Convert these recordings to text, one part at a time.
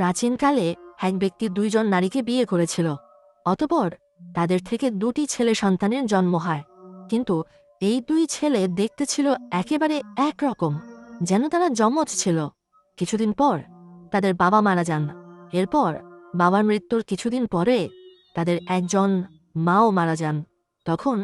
প্রাচীনকালে এক ব্যক্তি দুইজন নারীকে বিয়ে করেছিল, অতপর তাদের থেকে দুটি ছেলে সন্তানের জন্ম হয়। কিন্তু এই দুই ছেলে দেখতে ছিল একেবারে একরকম, যেন তারা যমজ ছিল। কিছুদিন পর তাদের বাবা মারা যান। এরপর বাবার মৃত্যুর কিছুদিন পরে তাদের একজন মাও মারা যান। তখন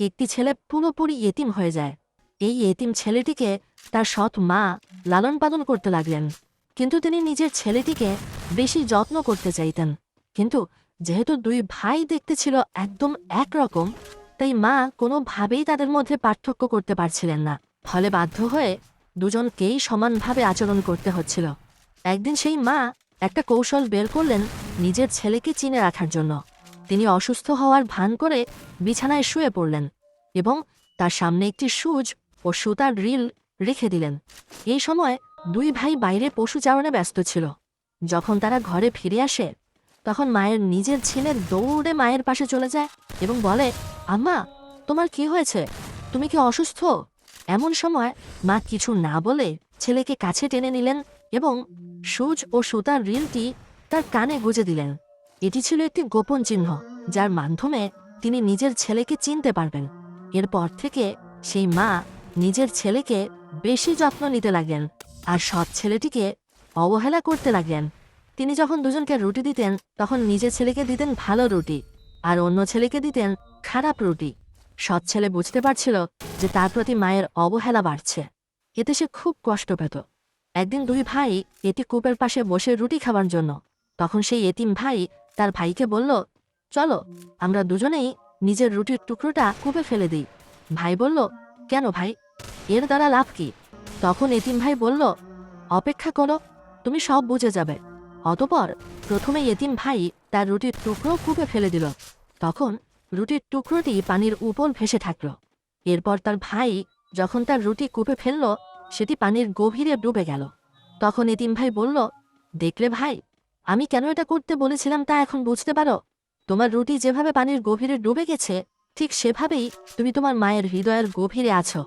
একটি ছেলে পুরোপুরি এতিম হয়ে যায়। এই এতিম ছেলেটিকে তার সৎ মা লালন পালন করতে লাগলেন। কিন্তু তিনি নিজের ছেলেটিকে বেশি যত্ন করতে চাইতেন। কিন্তু যেহেতু দুই ভাই দেখতে ছিল একদম একরকম, তাই মা কোনোভাবেই তাদের মধ্যে পার্থক্য করতে পারছিলেন না। ফলে বাধ্য হয়ে দুজনকেই সমানভাবে আচরণ করতে হচ্ছিল। একদিন সেই মা একটা কৌশল বের করলেন নিজের ছেলেকে চিনে রাখার জন্য। তিনি অসুস্থ হওয়ার ভান করে বিছানায় শুয়ে পড়লেন এবং তার সামনে একটি সুচ ও সুতার রিল রেখে দিলেন। এই সময় দুই ভাই বাইরে পশু চারণে ব্যস্ত ছিল। যখন তারা ঘরে ফিরে আসে, তখন মায়ের নিজের ছেলে দৌড়ে মায়ের পাশে চলে যায় এবং বলে, আম্মা, তোমার কি হয়েছে? তুমি কি অসুস্থ? এমন সময় মা কিছু না বলে ছেলেকে কাছে টেনে নিলেন এবং সুচ ও সুতার রিলটি তার কানে গুজে দিলেন। এটি ছিল একটি গোপন চিহ্ন, যার মাধ্যমে তিনি নিজের ছেলেকে চিনতে পারবেন। এরপর থেকে সেই মা নিজের ছেলেকে বেশি যত্ন নিতে লাগলেন। আর সৎ ছেলেটিকে অবহেলা করতে লাগলেন। তিনি যখন দুজনকে রুটি দিতেন, তখন নিজের ছেলেকে দিতেন ভালো রুটি আর অন্য ছেলেকে দিতেন খারাপ রুটি। সৎ ছেলে বুঝতে পারছিল যে তার প্রতি মায়ের অবহেলা বাড়ছে। এতে সে খুব কষ্ট পেত। একদিন দুই ভাই এটি কূপের পাশে বসে রুটি খাবার জন্য। তখন সেই এতিম ভাই তার ভাইকে বলল, চলো, আমরা দুজনেই নিজের রুটির টুকরোটা কূপে ফেলে দিই। ভাই বলল, কেন ভাই? এর দ্বারা লাভ কি? তখন এতিম ভাই বলল, অপেক্ষা করো, তুমি সব বুঝে যাবে। অতপর প্রথমে এতিম ভাই তার রুটির টুকরো কূপে ফেলে দিল। তখন রুটির টুকরোটি পানির উপর ভেসে থাকল। এরপর তার ভাই যখন তার রুটি কূপে ফেলল, সেটি পানির গভীরে ডুবে গেল। তখন এতিম ভাই বলল, দেখলে ভাই, আমি কেন এটা করতে বলেছিলাম তা এখন বুঝতে পারো? তোমার রুটি যেভাবে পানির গভীরে ডুবে গেছে, ঠিক সেভাবেই তুমি তোমার মায়ের হৃদয়ের গভীরে আছো।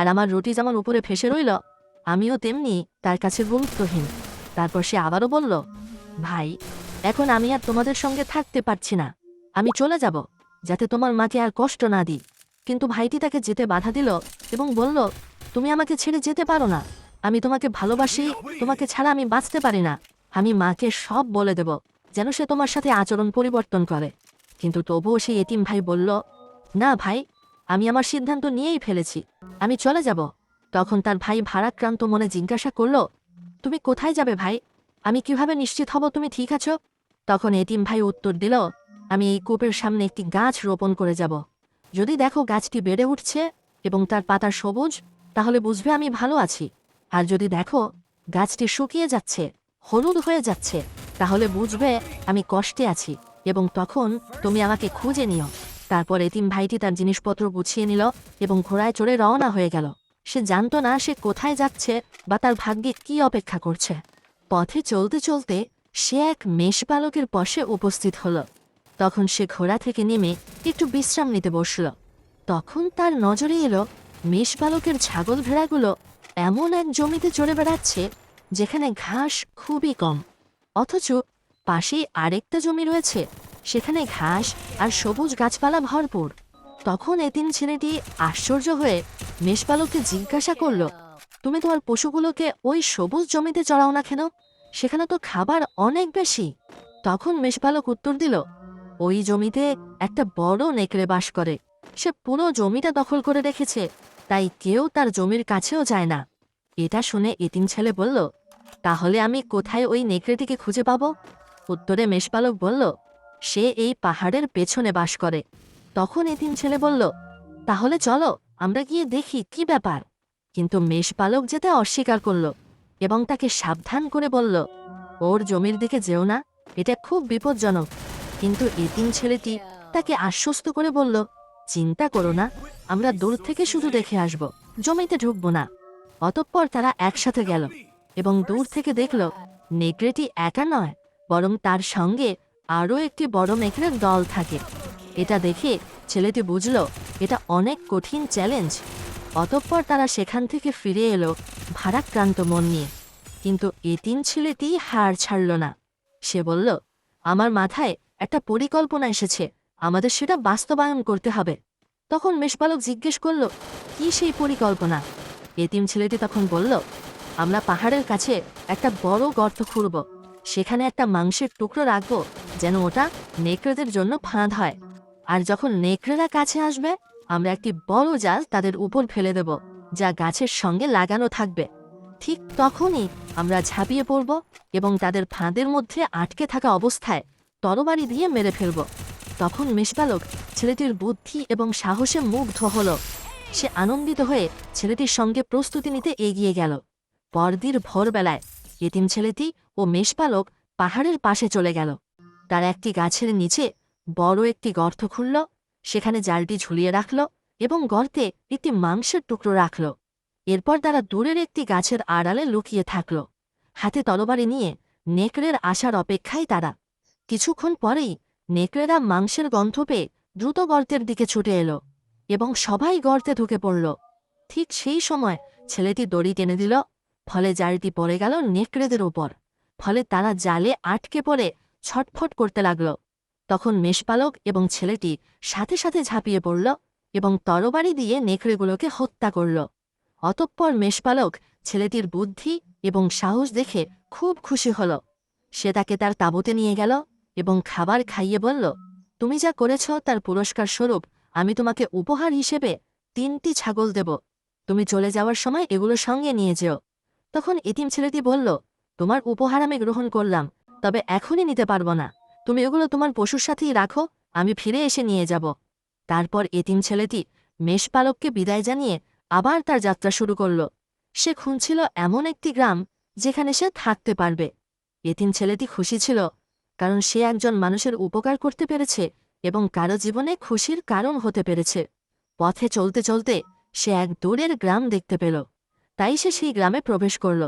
আর আমার রুটি যেমন উপরে ভেসে রইল, আমিও তেমনি তার কাছে গুরুত্বহীন। তারপর সে আবারও বলল, ভাই, এখন আমি আর তোমাদের সঙ্গে থাকতে পারছি না। আমি চলে যাব, যাতে তোমার মাকে আর কষ্ট না দিই। কিন্তু ভাইটি তাকে যেতে বাধা দিল এবং বলল, তুমি আমাকে ছেড়ে যেতে পারো না। আমি তোমাকে ভালোবাসি, তোমাকে ছাড়া আমি বাঁচতে পারি না। আমি মাকে সব বলে দেব, যেন সে তোমার সাথে আচরণ পরিবর্তন করে। কিন্তু তবুও সেই এতিম ভাই বলল, না ভাই আমি আমার সিদ্ধান্ত নিয়েই ফেলেছি। আমি চলে যাব। তখন তার ভাই ভারাক্রান্ত মনে জিজ্ঞাসা করল, তুমি কোথায় যাবে ভাই? আমি কীভাবে নিশ্চিত হব তুমি ঠিক আছো? তখন এতিম ভাই উত্তর দিল, আমি এই কূপের সামনে একটি গাছ রোপণ করে যাব। যদি দেখো গাছটি বেড়ে উঠছে এবং তার পাতা সবুজ, তাহলে বুঝবে আমি ভালো আছি। আর যদি দেখো গাছটি শুকিয়ে যাচ্ছে, হলুদ হয়ে যাচ্ছে, তাহলে বুঝবে আমি কষ্টে আছি এবং তখন তুমি আমাকে খুঁজে নিও। তারপর এতিম ভাইটি তার জিনিসপত্র গুছিয়ে নিল এবং ঘোড়ায় চড়ে রওনা হয়ে গেল। সে জানত না সে কোথায় যাচ্ছে বা তার ভাগ্যে কি অপেক্ষা করছে। পথে চলতে চলতে সে এক মেষপালকের পশে উপস্থিত হল। তখন সে ঘোড়া থেকে নেমে একটু বিশ্রাম নিতে বসল। তখন তার নজরে এলো মেষপালকের ছাগল ভেড়াগুলো এমন এক জমিতে চড়ে বেড়াচ্ছে যেখানে ঘাস খুবই কম। অথচ পাশেই আরেকটা জমি রয়েছে সেখানে ঘাস আর সবুজ গাছপালা ভরপুর। তখন এতিম ছেলেটি আশ্চর্য হয়ে মেষপালককে জিজ্ঞাসা করল, তুমি তোমার পশুগুলোকে ওই সবুজ জমিতে চড়াও না কেন? সেখানে তো খাবার অনেক বেশি। তখন মেষপালক উত্তর দিল, ওই জমিতে একটা বড় নেকড়ে বাস করে। সে পুরো জমিটা দখল করে রেখেছে, তাই কেউ তার জমির কাছেও যায় না। এটা শুনে এতিম ছেলে বলল, তাহলে আমি কোথায় ওই নেকড়েটিকে খুঁজে পাব? উত্তরে মেষপালক বলল সে এই পাহাড়ের পেছনে বাস করে। তখন এতিম ছেলে বলল, তাহলে চলো, আমরা গিয়ে দেখি কি ব্যাপার। কিন্তু মেষপালক যেতে অস্বীকার করল এবং তাকে সাবধান করে বলল, ওর জমির দিকে যেও না, এটা খুব বিপজ্জনক। কিন্তু এতিম ছেলেটি তাকে আশ্বস্ত করে বলল, চিন্তা করো না, আমরা দূর থেকে শুধু দেখে আসব, জমিতে ঢুকবো না। অতঃপর তারা একসাথে গেল এবং দূর থেকে দেখল, নেকড়েটি একা নয়, বরং তার সঙ্গে আরও একটি বড় নেকড়ের দল থাকে। এটা দেখে ছেলেটি বুঝল, এটা অনেক কঠিন চ্যালেঞ্জ অতঃপর তারা সেখান থেকে ফিরে এলো ভারাক্রান্ত মন নিয়ে। কিন্তু এতিম ছেলেটি হার ছাড়ল না। সে বলল, আমার মাথায় একটা পরিকল্পনা এসেছে, আমাদের সেটা বাস্তবায়ন করতে হবে। তখন মেষপালক জিজ্ঞেস করল, কি সেই পরিকল্পনা? এতিম ছেলেটি তখন বলল, আমরা পাহাড়ের কাছে একটা বড় গর্ত খুঁড়ব। সেখানে একটা মাংসের টুকরো রাখব যেন ওটা নেকড়েদের জন্য ফাঁদ হয়। আর যখন নেকড়েরা কাছে আসবে, আমরা একটি বড় জাল তাদের উপর ফেলে দেব, যা গাছের সঙ্গে লাগানো থাকবে। ঠিক তখনই আমরা ঝাঁপিয়ে পড়ব এবং তাদের ফাঁদের মধ্যে আটকে থাকা অবস্থায় তরবারি দিয়ে মেরে ফেলব। তখন মেষপালক ছেলেটির বুদ্ধি এবং সাহসে মুগ্ধ হল। সে আনন্দিত হয়ে ছেলেটির সঙ্গে প্রস্তুতি নিতে এগিয়ে গেল। পরদির ভোরবেলায় এতিম ছেলেটি ও মেষপালক পাহাড়ের পাশে চলে গেল। তার একটি গাছের নিচে বড় একটি গর্ত খুলল, সেখানে জালটি ঝুলিয়ে রাখল এবং গর্তে একটি মাংসের টুকরো রাখল। এরপর তারা দূরের একটি গাছের আড়ালে লুকিয়ে থাকল। হাতে তরবারি নিয়ে নেকড়ের আসার অপেক্ষায় তারা। কিছুক্ষণ পরেই নেকড়েরা মাংসের গন্ধ পেয়ে দ্রুত গর্তের দিকে ছুটে এলো এবং সবাই গর্তে ঢুকে পড়ল। ঠিক সেই সময় ছেলেটি দড়ি টেনে দিল, ফলে জালটি পড়ে গেল নেকড়েদের উপর ফলে তারা জালে আটকে পড়ে ছটফট করতে লাগল। তখন মেষপালক এবং ছেলেটি সাথে সাথে ঝাঁপিয়ে পড়ল এবং তরবারি দিয়ে নেকড়েগুলোকে হত্যা করল। অতঃপর মেষপালক ছেলেটির বুদ্ধি এবং সাহস দেখে খুব খুশি হল। সে তাকে তার তাঁবুতে নিয়ে গেল এবং খাবার খাইয়ে বলল, তুমি যা করেছ তার পুরস্কার স্বরূপ আমি তোমাকে উপহার হিসেবে তিনটি ছাগল দেব। তুমি চলে যাওয়ার সময় এগুলো সঙ্গে নিয়ে যেও। তখন এতিম ছেলেটি বলল, তোমার উপহার আমি গ্রহণ করলাম তবে এখনই নিতে পারব না। তুমি এগুলো তোমার পশুর সাথেই রাখো, আমি ফিরে এসে নিয়ে যাব। তারপর এতিম ছেলেটি মেষপালককে বিদায় জানিয়ে আবার তার যাত্রা শুরু করল। সে খুঁজছিল এমন একটি গ্রাম যেখানে সে থাকতে পারবে। এতিম ছেলেটি খুশি ছিল, কারণ সে একজন মানুষের উপকার করতে পেরেছে এবং কারও জীবনে খুশির কারণ হতে পেরেছে। পথে চলতে চলতে সে এক দূরের গ্রাম দেখতে পেল। তাই সে সেই গ্রামে প্রবেশ করল।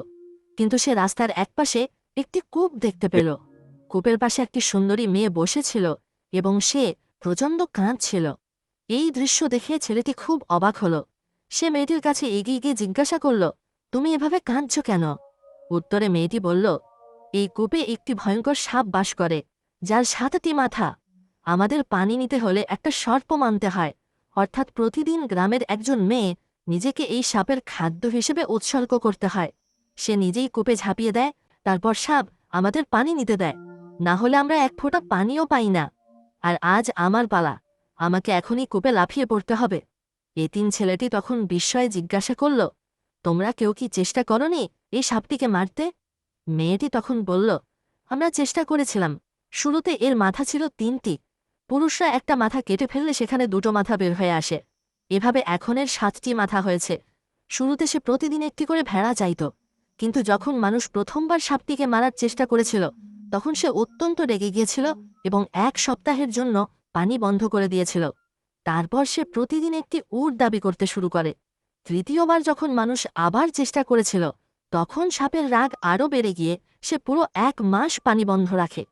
কিন্তু সে রাস্তার একপাশে একটি কূপ দেখতে পেল। কূপের পাশে একটি সুন্দরী মেয়ে বসেছিল এবং সে প্রচণ্ড কাঁদছিল। এই দৃশ্য দেখে ছেলেটি খুব অবাক হল। সে মেয়েটির কাছে এগিয়ে গিয়ে জিজ্ঞাসা করল, তুমি এভাবে কাঁদছ কেন? উত্তরে মেয়েটি বলল, এই কূপে একটি ভয়ঙ্কর সাপ বাস করে, যার সাতটি মাথা। আমাদের পানি নিতে হলে একটা সর্প মানতে হয়। অর্থাৎ প্রতিদিন গ্রামের একজন মেয়ে নিজেকে এই সাপের খাদ্য হিসেবে উৎসর্গ করতে হয়। সে নিজেই কূপে ঝাঁপিয়ে দেয় তারপর সাপ আমাদের পানি নিতে দেয়। না হলে আমরা এক ফোঁটা পানিও পাই না। আর আজ আমার পালা, আমাকে এখনই কূপে লাফিয়ে পড়তে হবে। এতিম ছেলেটি তখন বিস্ময়ে জিজ্ঞাসা করল, তোমরা কেউ কি চেষ্টা করনি এই সাপটিকে মারতে? মেয়েটি তখন বলল, আমরা চেষ্টা করেছিলাম। শুরুতে এর মাথা ছিল তিনটি। পুরুষরা একটা মাথা কেটে ফেললে সেখানে দুটো মাথা বের হয়ে আসে। এভাবে এখনের সাতটি মাথা হয়েছে। শুরুতে সে প্রতিদিন একটি করে ভেড়া চাইত। কিন্তু যখন মানুষ প্রথমবার সাপটিকে মারার চেষ্টা করেছিল, তখন সে অত্যন্ত রেগে গিয়েছিল এবং এক সপ্তাহের জন্য পানি বন্ধ করে দিয়েছিল। তারপর সে প্রতিদিন একটি উট দাবি করতে শুরু করে। তৃতীয়বার যখন মানুষ আবার চেষ্টা করেছিল, তখন সাপের রাগ আরও বেড়ে গিয়ে সে পুরো এক মাস পানি বন্ধ রাখে।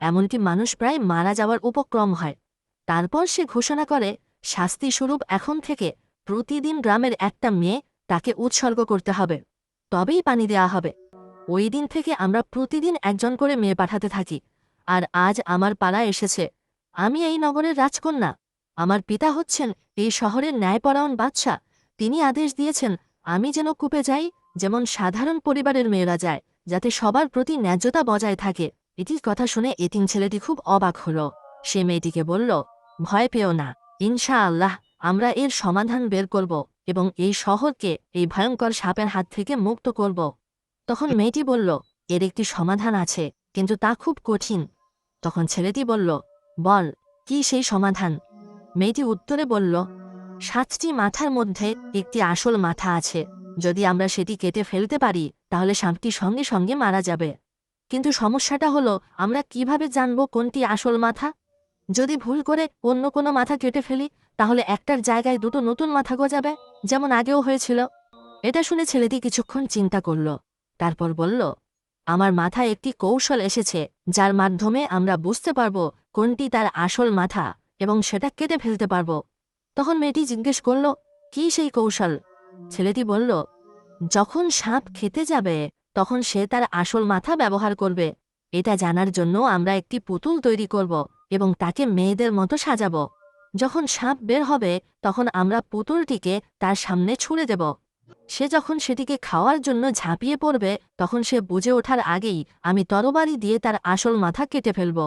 এমনকি মানুষ প্রায় মারা যাওয়ার উপক্রম হয়। তারপর সে ঘোষণা করে, শাস্তিস্বরূপ এখন থেকে প্রতিদিন গ্রামের একটা মেয়ে তাকে উৎসর্গ করতে হবে। তবেই পানি দেয়া হবে। ওই দিন থেকে আমরা প্রতিদিন একজন করে মেয়ে পাঠাতে থাকি। আর আজ আমার পালা এসেছে। আমি এই নগরের রাজকন্যা। আমার পিতা হচ্ছেন এই শহরের ন্যায়পরায়ণ বাদশাহ তিনি আদেশ দিয়েছেন, আমি যেন কূপে যাই, যেমন সাধারণ পরিবারের মেয়েরা যায়, যাতে সবার প্রতি ন্যায্যতা বজায় থাকে। এটির কথা শুনে এতিম ছেলেটি খুব অবাক হল। সে মেয়েটিকে বলল, ভয় পেও না। ইনশা আল্লাহ আমরা এর সমাধান বের করব। এবং এই শহরকে এই ভয়ঙ্কর সাপের হাত থেকে মুক্ত করব। তখন মেয়েটি বলল, এর একটি সমাধান আছে, কিন্তু তা খুব কঠিন। তখন ছেলেটি বলল, বল, কি সেই সমাধান? মেয়েটি উত্তরে বলল, সাতটি মাথার মধ্যে একটি আসল মাথা আছে। যদি আমরা সেটি কেটে ফেলতে পারি, তাহলে সাপটি সঙ্গে সঙ্গে মারা যাবে। কিন্তু সমস্যাটা হলো, আমরা কীভাবে জানব কোনটি আসল মাথা? যদি ভুল করে অন্য কোনো মাথা কেটে ফেলি, তাহলে একটার জায়গায় দুটো নতুন মাথা গজাবে। যেমন আগেও হয়েছিল। এটা শুনে ছেলেটি কিছুক্ষণ চিন্তা করল। তারপর বলল, আমার মাথায় একটি কৌশল এসেছে, যার মাধ্যমে আমরা বুঝতে পারব কোনটি তার আসল মাথা এবং সেটা কেটে ফেলতে পারব। তখন মেয়েটি জিজ্ঞেস করল, কি সেই কৌশল? ছেলেটি বলল, যখন সাপ খেতে যাবে, তখন সে তার আসল মাথা ব্যবহার করবে। এটা জানার জন্য আমরা একটি পুতুল তৈরি করব এবং তাকে মেয়েদের মতো সাজাবো। যখন সাপ বের হবে, তখন আমরা পুতুলটিকে তার সামনে ছুঁড়ে দেব। সে যখন সেটিকে খাওয়ার জন্য ঝাঁপিয়ে পড়বে, তখন সে বুঝে ওঠার আগেই আমি তরবারি দিয়ে তার আসল মাথা কেটে ফেলব।